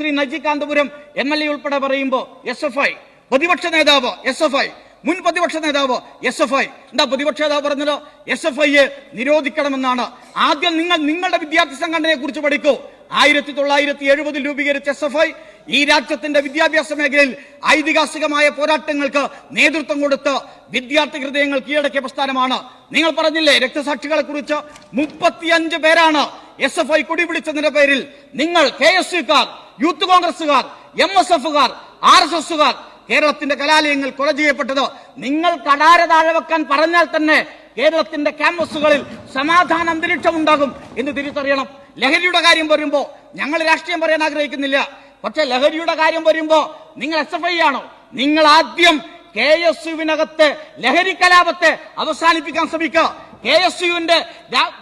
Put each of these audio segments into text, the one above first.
ശ്രീ നജികാന്തപുരം M L A ഉൾപ്പെടെ പറയുമ്പോൾ എസ് എഫ് ഐ പ്രതിപക്ഷ നേതാവ് എസ് എഫ് ഐ മുൻ പ്രതിപക്ഷ നേതാവ് എസ് എഫ് ഐ എന്താ പ്രതിപക്ഷ നേതാവ് പറഞ്ഞത് എസ് എഫ് ഐയെ നിരോധിക്കണമെന്നാണ്. ആദ്യം നിങ്ങൾ നിങ്ങളുടെ വിദ്യാർത്ഥി സംഘടനയെ കുറിച്ച് പഠിക്കൂ. ആയിരത്തി തൊള്ളായിരത്തി എഴുപതിൽ രൂപീകരിച്ച എസ് എഫ് ഐ ഈ രാജ്യത്തിന്റെ വിദ്യാഭ്യാസ മേഖലയിൽ ഐതിഹാസികമായ പോരാട്ടങ്ങൾക്ക് നേതൃത്വം കൊടുത്ത് വിദ്യാർത്ഥി ഹൃദയങ്ങൾ കീഴടക്കിയ പ്രസ്ഥാനമാണ്. നിങ്ങൾ പറഞ്ഞില്ലേ രക്തസാക്ഷികളെ കുറിച്ച് മുപ്പത്തിയഞ്ച് പേരാണ് എസ് എഫ് ഐ കൊടിപിടിച്ചതിന്റെ പേരിൽ. നിങ്ങൾ കെ എസ് യുക്കാർ യൂത്ത് കോൺഗ്രസുകാർ എം എസ് എഫുകാർ ആർ എസ് എസുകാർ കേരളത്തിന്റെ കലാലയങ്ങൾ കൊല ചെയ്യപ്പെട്ടത് നിങ്ങൾ കടാര താഴെ വെക്കാൻ പറഞ്ഞാൽ തന്നെ കേരളത്തിന്റെ ക്യാമ്പസുകളിൽ സമാധാന അന്തരീക്ഷം ഉണ്ടാകും എന്ന് തിരിച്ചറിയണം. ലഹരിയുടെ കാര്യം വരുമ്പോ ഞങ്ങൾ രാഷ്ട്രീയം പറയാൻ ആഗ്രഹിക്കുന്നില്ല. പക്ഷെ ലഹരിയുടെ കാര്യം വരുമ്പോ നിങ്ങൾ എസ് എഫ് ഐ ആണോ? നിങ്ങൾ ആദ്യം കെ എസ് യുവിനകത്തെ ലഹരി കലാപത്തെ അവസാനിപ്പിക്കാൻ ശ്രമിക്കുക. കെ എസ് യുവിന്റെ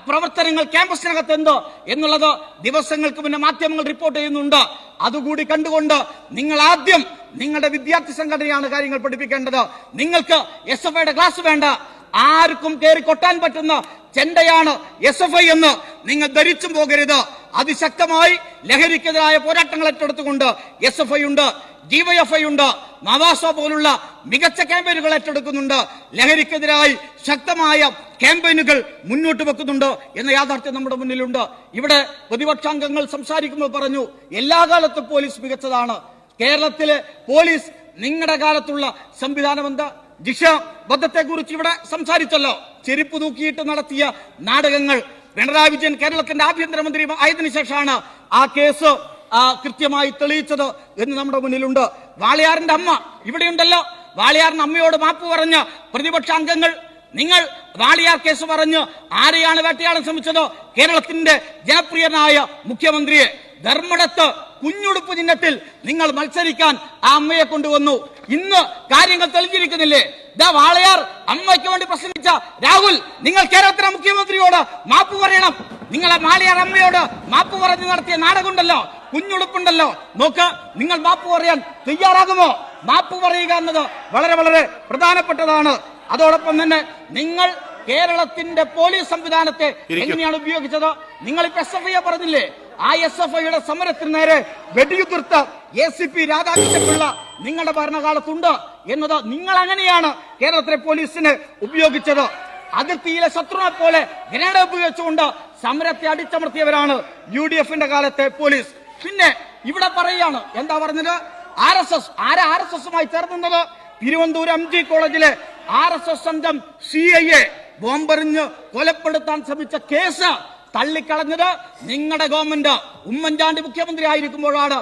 പ്രവർത്തനങ്ങൾ ക്യാമ്പസിനകത്ത് എന്തോ എന്നുള്ളത് ദിവസങ്ങൾക്ക് മുന്നേ മാധ്യമങ്ങൾ റിപ്പോർട്ട് ചെയ്യുന്നുണ്ട്. അതുകൂടി കണ്ടുകൊണ്ട് നിങ്ങൾ ആദ്യം നിങ്ങളുടെ വിദ്യാർത്ഥി സംഘടനയാണ് കാര്യങ്ങൾ പഠിപ്പിക്കേണ്ടത്. നിങ്ങൾക്ക് എസ് എഫ് ഐയുടെ ക്ലാസ് വേണ്ട. ആർക്കും കയറി കൊട്ടാൻ പറ്റുന്ന ചെണ്ടയാണ് എസ് എഫ് ഐ എന്ന് നിങ്ങൾ ധരിച്ചും പോകരുത്. അതിശക്തമായി ലഹരിക്കെതിരായ പോരാട്ടങ്ങൾ ഏറ്റെടുത്തുകൊണ്ട് എസ് എഫ് ഐ ഉണ്ട് ഡിവൈഎഫ്ഐ ഉണ്ട് നവാസ പോലുള്ള മികച്ച ക്യാമ്പയിനുകൾ ഏറ്റെടുക്കുന്നുണ്ട്. ലഹരിക്കെതിരായി ശക്തമായ ക്യാമ്പയിനുകൾ മുന്നോട്ട് വെക്കുന്നുണ്ട് എന്ന യാഥാർത്ഥ്യം നമ്മുടെ മുന്നിലുണ്ട്. ഇവിടെ പ്രതിപക്ഷാംഗങ്ങൾ സംസാരിക്കുമ്പോൾ പറഞ്ഞു എല്ലാ കാലത്തും പോലീസ് മികച്ചതാണ്. കേരളത്തിലെ പോലീസ് നിങ്ങളുടെ കാലത്തുള്ള സംവിധാനം എന്താ? ജിഷ ബദ്ധത്തെ കുറിച്ച് ഇവിടെ സംസാരിച്ചല്ലോ. ചെരുപ്പ് തൂക്കിയിട്ട് നടത്തിയ നാടകങ്ങൾ പിണറായി വിജയൻ കേരളത്തിന്റെ ആഭ്യന്തരമന്ത്രി ആയതിനു ശേഷമാണ് ആ കേസ് കൃത്യമായി തെളിയിച്ചത് എന്ന് നമ്മുടെ മുന്നിലുണ്ട്. വാളയാറിന്റെ അമ്മ ഇവിടെയുണ്ടല്ലോ. വാളയാറിന്റെ അമ്മയോട് മാപ്പ് പറഞ്ഞ പ്രതിപക്ഷ അംഗങ്ങൾ നിങ്ങൾ വാളിയാർ കേസ് പറഞ്ഞു ആരെയാണ് വേട്ടയാടാൻ ശ്രമിച്ചത്? കേരളത്തിന്റെ ജനപ്രിയനായ മുഖ്യമന്ത്രിയെ ധർമ്മടത്ത് കുഞ്ഞുടുപ്പ് ചിഹ്നത്തിൽ നിങ്ങൾ മത്സരിക്കാൻ ആ അമ്മയെ കൊണ്ടുവന്നു. ഇന്ന് കാര്യങ്ങൾ തെളിഞ്ഞിരിക്കുന്നില്ലേ? ദ വാളയാർ അമ്മയ്ക്ക് വേണ്ടി പ്രസംഗിച്ച രാഹുൽ നിങ്ങൾ കേരളത്തിലെ മുഖ്യമന്ത്രിയോട് മാപ്പ് പറയണം. നിങ്ങൾ ആ വാളയാർ അമ്മയോട് മാപ്പ് പറഞ്ഞ് നടത്തിയ നാടകമുണ്ടല്ലോ കുഞ്ഞുടുപ്പുണ്ടല്ലോ. നോക്ക് നിങ്ങൾ മാപ്പ് പറയാൻ തയ്യാറാകുമോ? മാപ്പ് പറയുക എന്നത് വളരെ വളരെ പ്രധാനപ്പെട്ടതാണ്. അതോടൊപ്പം തന്നെ നിങ്ങൾ കേരളത്തിന്റെ പോലീസ് സംവിധാനത്തെ എങ്ങനെയാണ് ഉപയോഗിച്ചത് നിങ്ങൾ ഇപ്പൊ എസ് എഫ് ഐ പറഞ്ഞില്ലേ? ആ എസ് എഫ് ഐയുടെ സമരത്തിന് നേരെ വെടിയുതിർത്ത എ സി പി രാധാകൃഷ്ണപിള്ള നിങ്ങളുടെ ഭരണകാലത്തുണ്ട് എന്നത് നിങ്ങൾ അങ്ങനെയാണ് കേരളത്തിലെ പോലീസിന് ഉപയോഗിച്ചത്. അതിർത്തിയിലെ ശത്രുവിനെ പോലെ ഗ്രനേഡ് ഉപയോഗിച്ചുകൊണ്ട് സമരത്തെ അടിച്ചമർത്തിയവരാണ് യു ഡി എഫിന്റെ കാലത്തെ പോലീസ്. പിന്നെ ഇവിടെ പറയുകയാണ് എന്താ പറഞ്ഞത്? ആർ എസ് എസ് ആരാ ആർ എസ് എസുമായി ചേർന്നത്? തിരുവനന്തപുരം എം ജി കോളേജിലെ ആർ എസ് എസ് സംഘം സി ഐ എ ബോംബെറിഞ്ഞ് കൊലപ്പെടുത്താൻ ശ്രമിച്ച കേസ് തള്ളിക്കളഞ്ഞത് നിങ്ങളുടെ ഗവൺമെന്റ് ഉമ്മൻചാണ്ടി മുഖ്യമന്ത്രി ആയിരിക്കുമ്പോഴാണ്